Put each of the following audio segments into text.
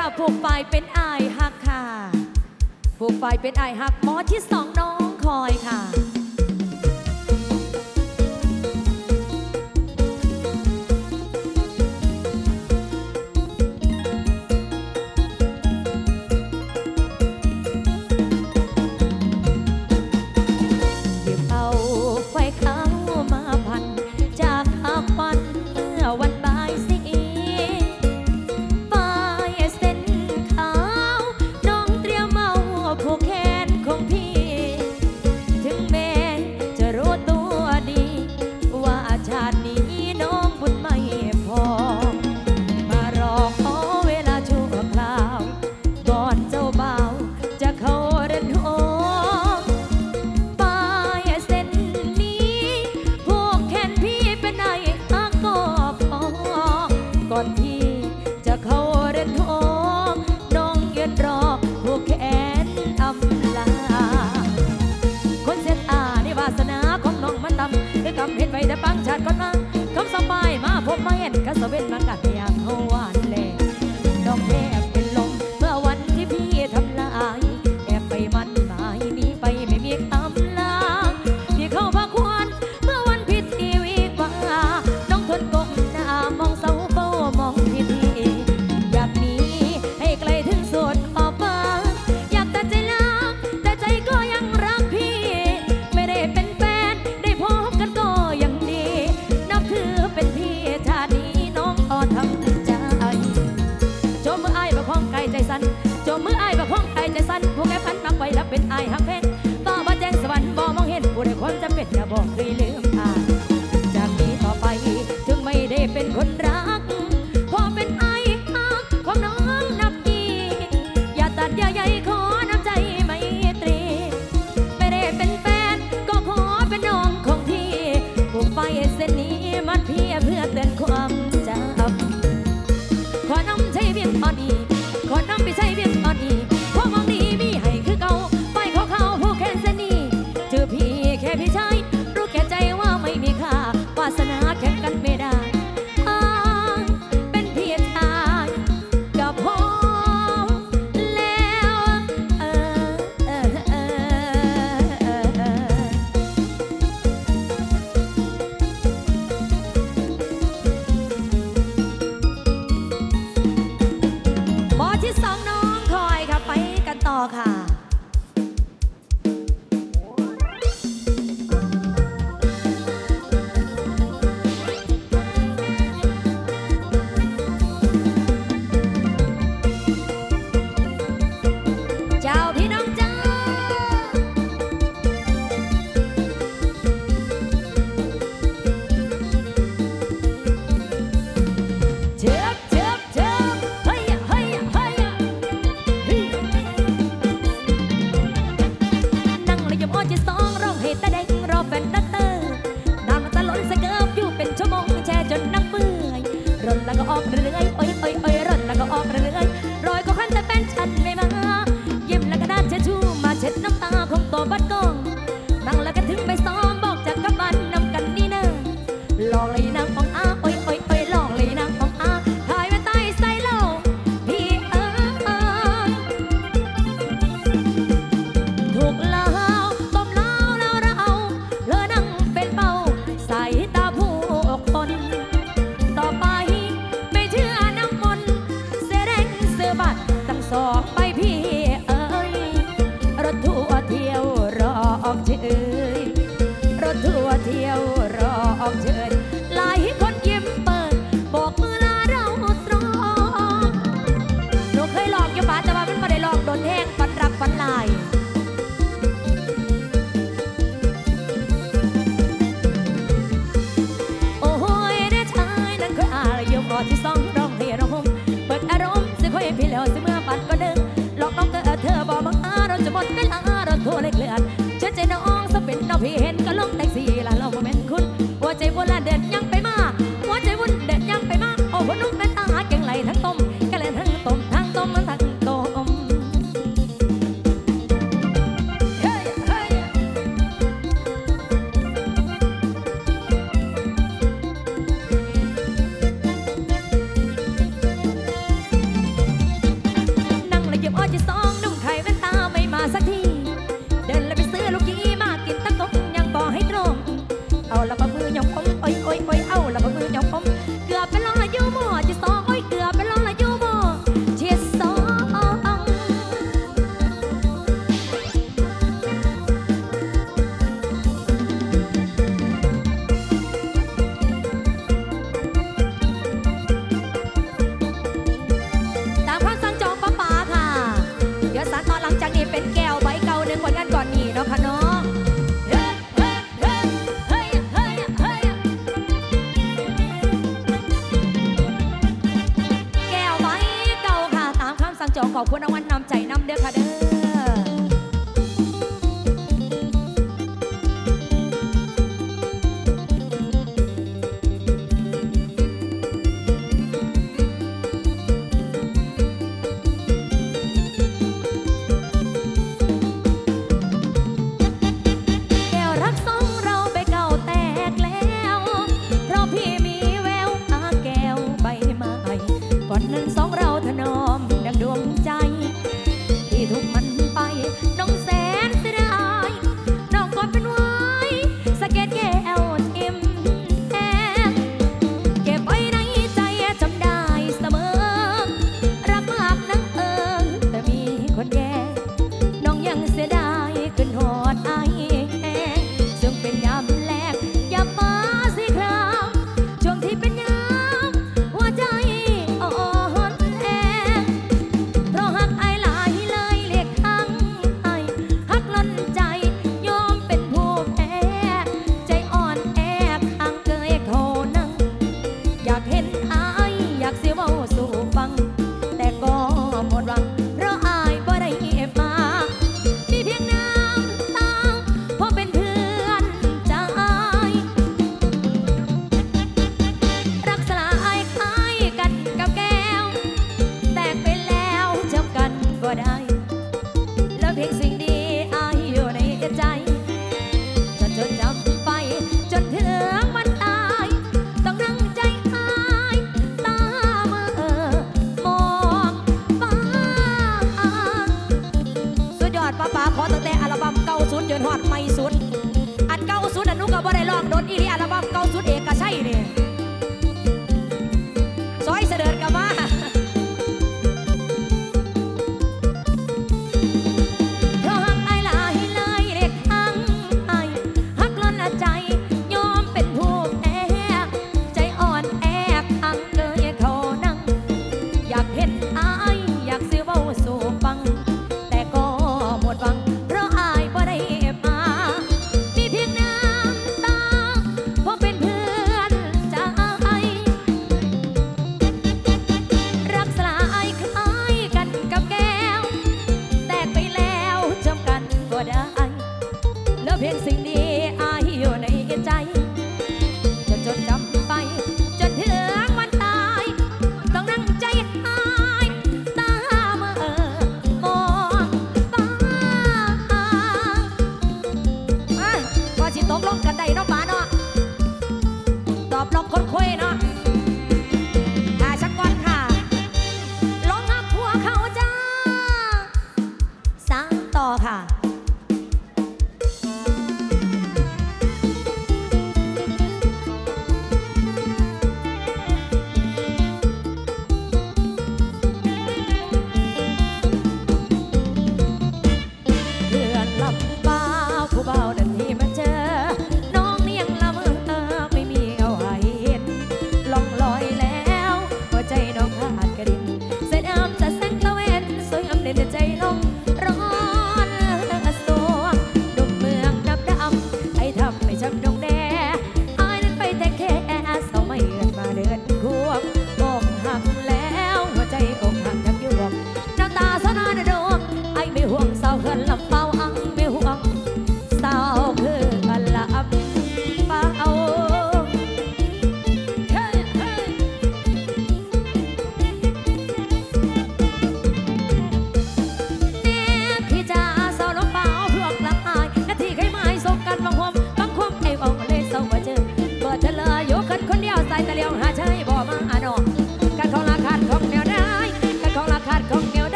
ค่ะผูกฝ่ายเป็นอายหักค่ะผูกฝ่ายเป็นอายหักหมอที่สองน้องคอยค่ะ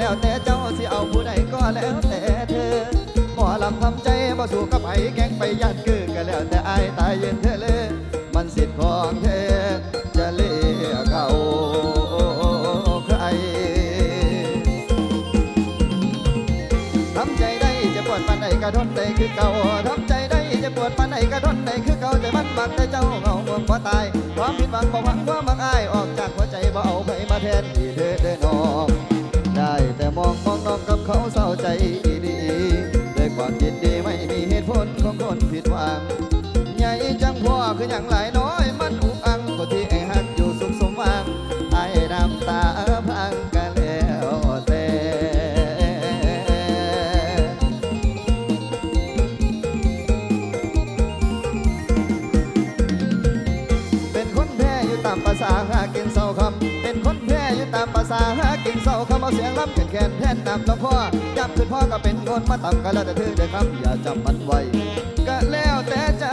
แล้วแต่เจ้าสิเอาผู้ใดก็แล้วแต่เธอหมอลำทำใจบ่สู้กับไอ้แกงไปยัดคือก็แล้วแต่ไอ้ตายเย็นเธอเลย มันสิทธิ์ของเธอจะเลี้ยเขาใครทำใจได้จะปวดปานใดก็ทนได้คือเก่าทำใจได้จะปวดปานใดก็ทนได้คือเก่าแต่มันมักแต่เจ้าเงาเมื่อพอตาย ความผิดหวังบ่หวังความมักอายออกจากหัวใจบ่เอาไปมาแทนที่ ใจดีด้วยความยินดีไม่มีเหตุผลของคนผิดหวังใหญ่จังพ่อคืออย่างหลายน้อยมันอุกอังก็ที่ เศร้าคำเสียงล้ำแขนแขนแทนนำลำพ่อจับขึ้นพ่อก็เป็นคนมาต่ำก็แล้วแต่เธอเด้อคำอย่าจำมันไว้ก็แล้วแต่ใจ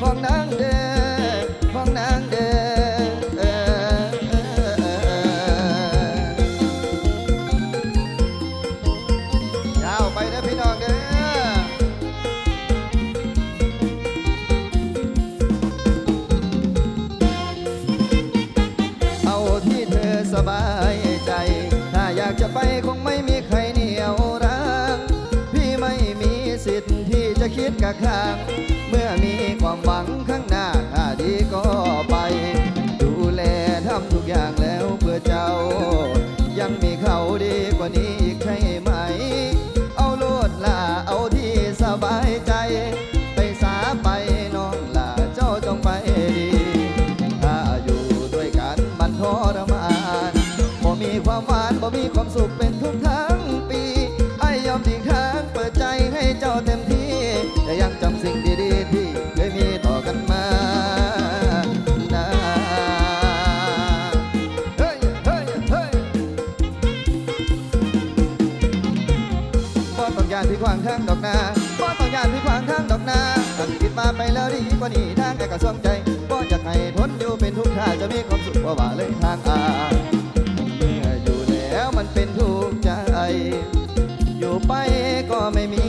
ของนางเดะคิดกะข้างเมื่อมีความหวังข้างหน้าถ้าดีก็ไป ดูแลทำทุกอย่างแล้วเพื่อเจ้า ยังมีเขาดีกว่านี้อีกใช่ไหม เอาโลดล่าเอาที่สบายใจ ไปสาไปน้องล่ะเจ้าจงไปดี ถ้าอยู่ด้วยกันมันทรมานบ่มีความหวานบ่มีความสุข ไปแล้วดีกว่านี้ทางแกก็สวงใจบ่อยากให้ทนอยู่เป็นทุกข์ถ้าจะมีความสุขว่าว่าเลยทางอาเมื่ออยู่แล้วมันเป็นทุกข์ใจ อยู่ไปก็ไม่มี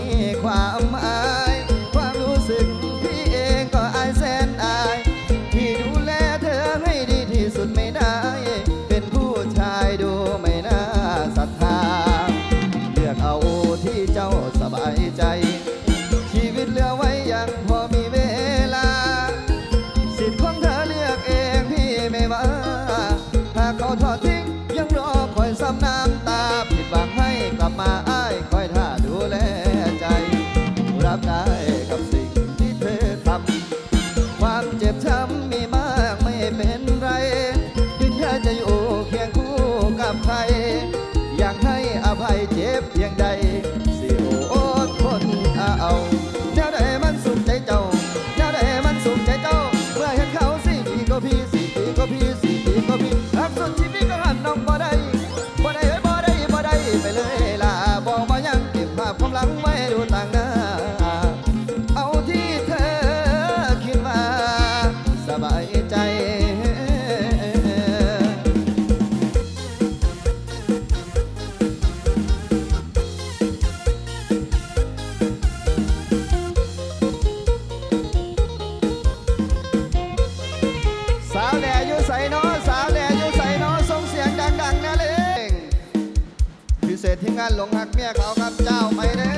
ที่งานหลงหักเมียเขากับเจ้าไปเด้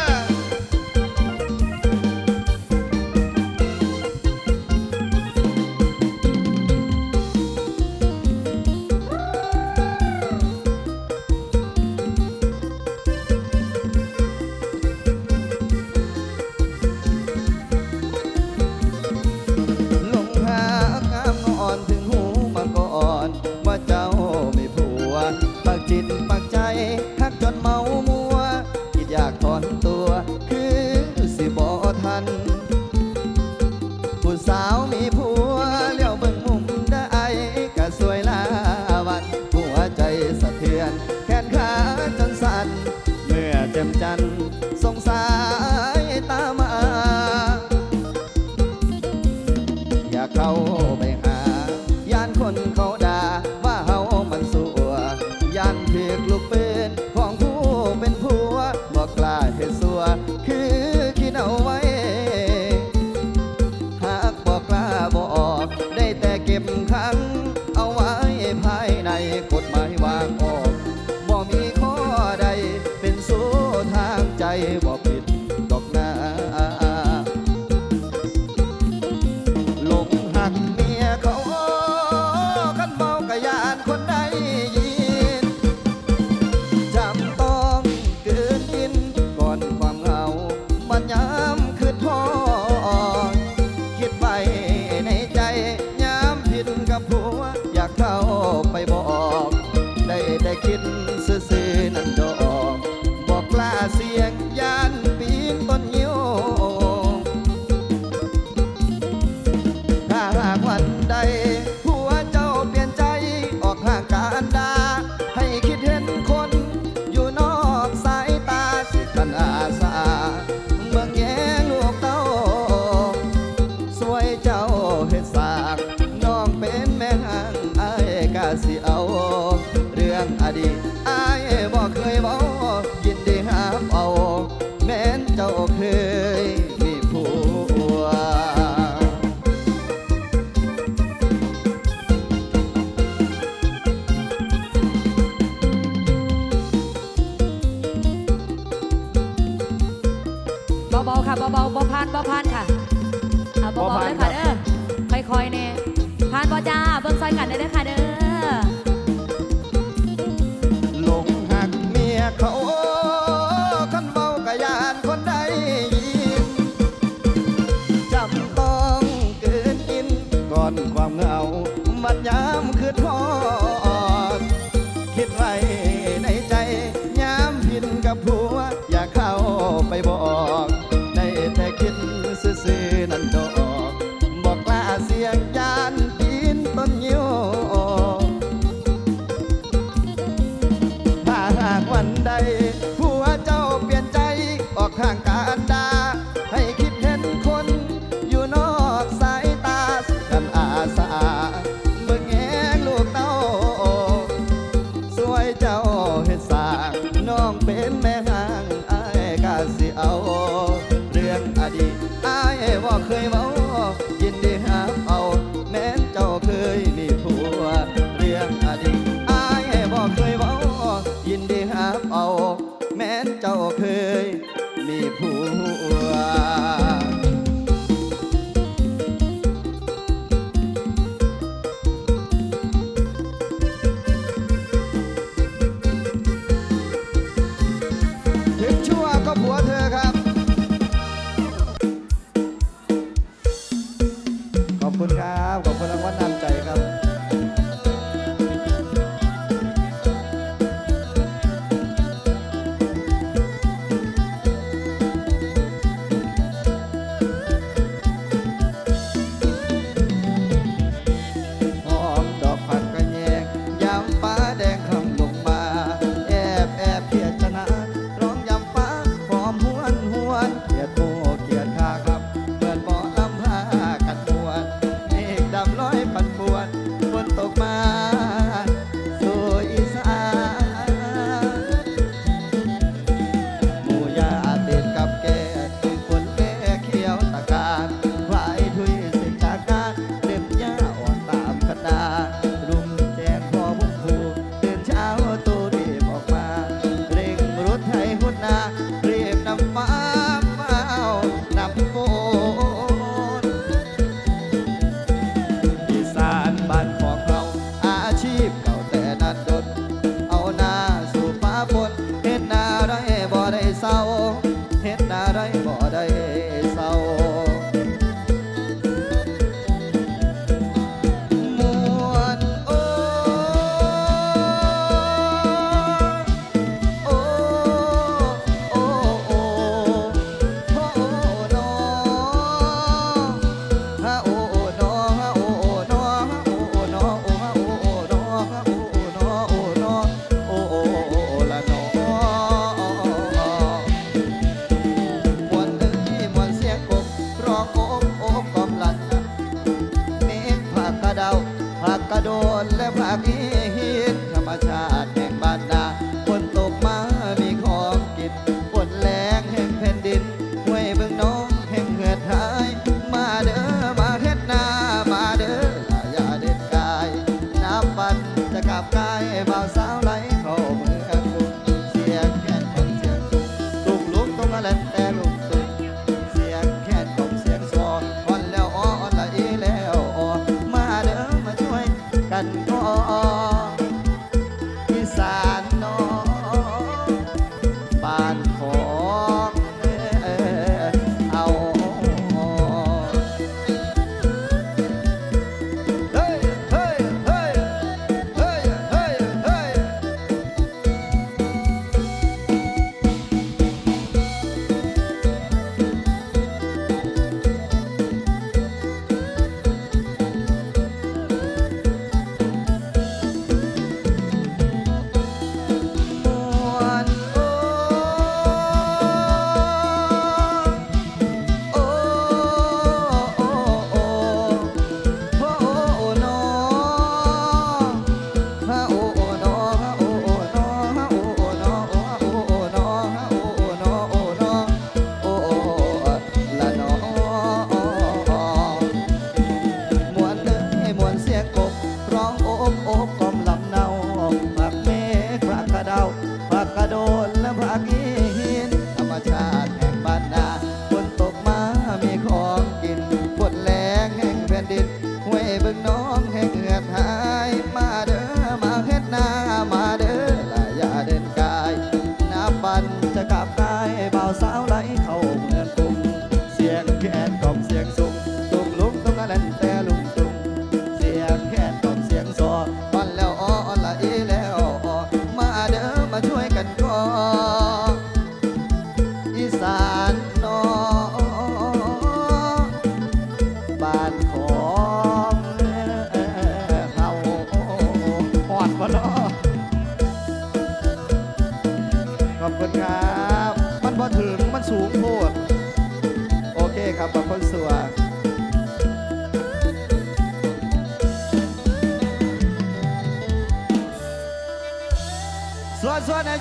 แอนกล่อมเสียงสูง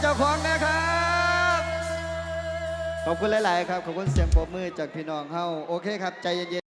เจ้าของนะครับ ขอบคุณหลาย ๆ ครับ ขอบคุณเสียงปรบมือจากพี่น้องเฮาโอเคครับ ใจเย็นๆ